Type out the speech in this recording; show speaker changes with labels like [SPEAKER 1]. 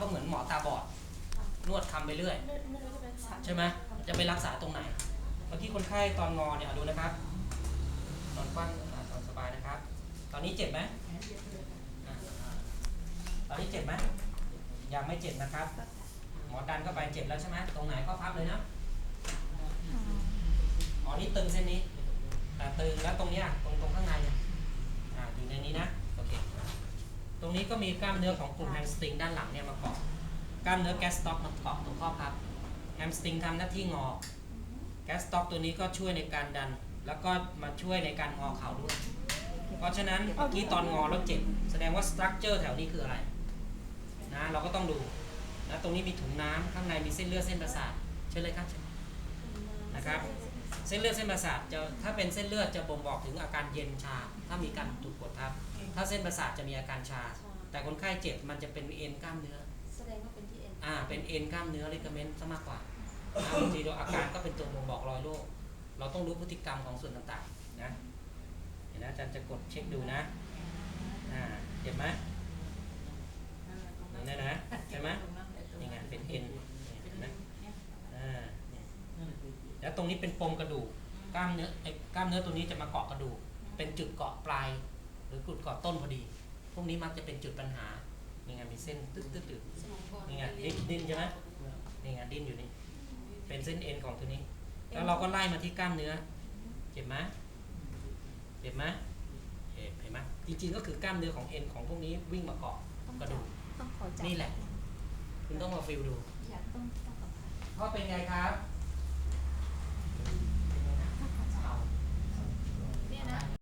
[SPEAKER 1] ก็เหมือนหมอตาบอด นวดคำไปเรื่อย
[SPEAKER 2] ไม่ไม่รู้จะเป็นสาร
[SPEAKER 1] ใช่ไหมจะไปรักษาตรงไหนเมื่อกี้คนไข้ตอนงอเนี่ยเอาดูนะครับ นอนคว่ำอะนอนสบายนะครับ ตอนนี้เจ็บไหมอะตอนนี้เจ็บไหมยังไม่เจ็บนะครับ หมอดันเข้าไปเจ็บแล้วใช่ไหมตรงไหนก็พับเลยนะ อ๋อนี่ตึงเส้นนี้ แต่ตึงแล้วตรงเนี้ยตรงตรงข้างในเนี่ยอ่าอยู่ในนี้นะโอเค ต รงนี้ก็มีกล้ามเนื้อของกลุ่มแฮมสตริงด้านหลังเนี่ยมาเกาะกล้ามเนื้อแกสต็อกมาเกาะตรงข้อพับแฮมสตริงทำหน้าที่งอแกสต็อกตัวนี้ก็ช่วยในการดัน แล้วก็มาช่วยในการงอเข่าด้วย เพราะฉะนั้นเมื่อกี้ตอนงอแล้วเจ็บแสดงว่าสตรัคเจอร์แถวนี้คืออะไรนะเราก็ต้องดูนะตรงนี้มีถุงน้ำข้างในมีเส้นเลือดเส้นประสาทเชิญเลยครับนะครับ เส้นเลือดเส้นประสาทจะถ้าเป็นเส้นเลือดจะบ่งบอกถึงอาการเย็นชา ถ้ามีการถูกกดทับ ถ้าเส้นประสาทจะมีอาการชา แต่คนไข้เจ็บมันจะเป็นเอ็นกล้ามเนื้อ
[SPEAKER 2] แสดงว่าเป็นที่เอ็น
[SPEAKER 1] อ่า เป็นเอ็นกล้ามเนื้อลิกาเมนต์ซะมากกว่าอ่าบางทีเราอาการก็เป็นตัวบ่งบอกรอยโรค เราต้องรู้พฤติกรรมของส่วนต่างๆนะเห็นนะอาจารย์จะกดเช็คดูนะ อ่าเจ็บไหมนี่นะนะใช่ไหมนี่ไงเป็นเอ็นเห็นไหมอ่าเนี่ย แล้วตรงนี้เป็นปมกระดูกกล้ามเนื้อไอ้กล้ามเนื้อตัวนี้จะมาเกาะกระดูก เป็นจุดเกาะปลาย หรือจุดเกาะต้นพอดี พวกนี้มักจะเป็นจุดปัญหานี่ไงมีเส้นตึ๊ดตึ๊ดตึ๊ด
[SPEAKER 2] สมองก่อน
[SPEAKER 1] นี่ไงดิ้นดิ้นใช่ไหมนี่ไงดิ้นอยู่นี่เป็นเส้นเอ็นของตัวนี้ แล้วเราก็ไล่มาที่กล้ามเนื้อ เจ็บไหมเจ็บไหมเจ็บเห็นไหมจริงๆก็คือกล้ามเนื้อของเอ็นของพวกนี้วิ่งมาเกาะกระดูก
[SPEAKER 3] ต้องขอจับ
[SPEAKER 1] นี่แหละ คุณต้องมาฟิลดู
[SPEAKER 3] อยากต้องต้องขอจับ
[SPEAKER 1] พ่อเป็นไงครับ
[SPEAKER 3] ต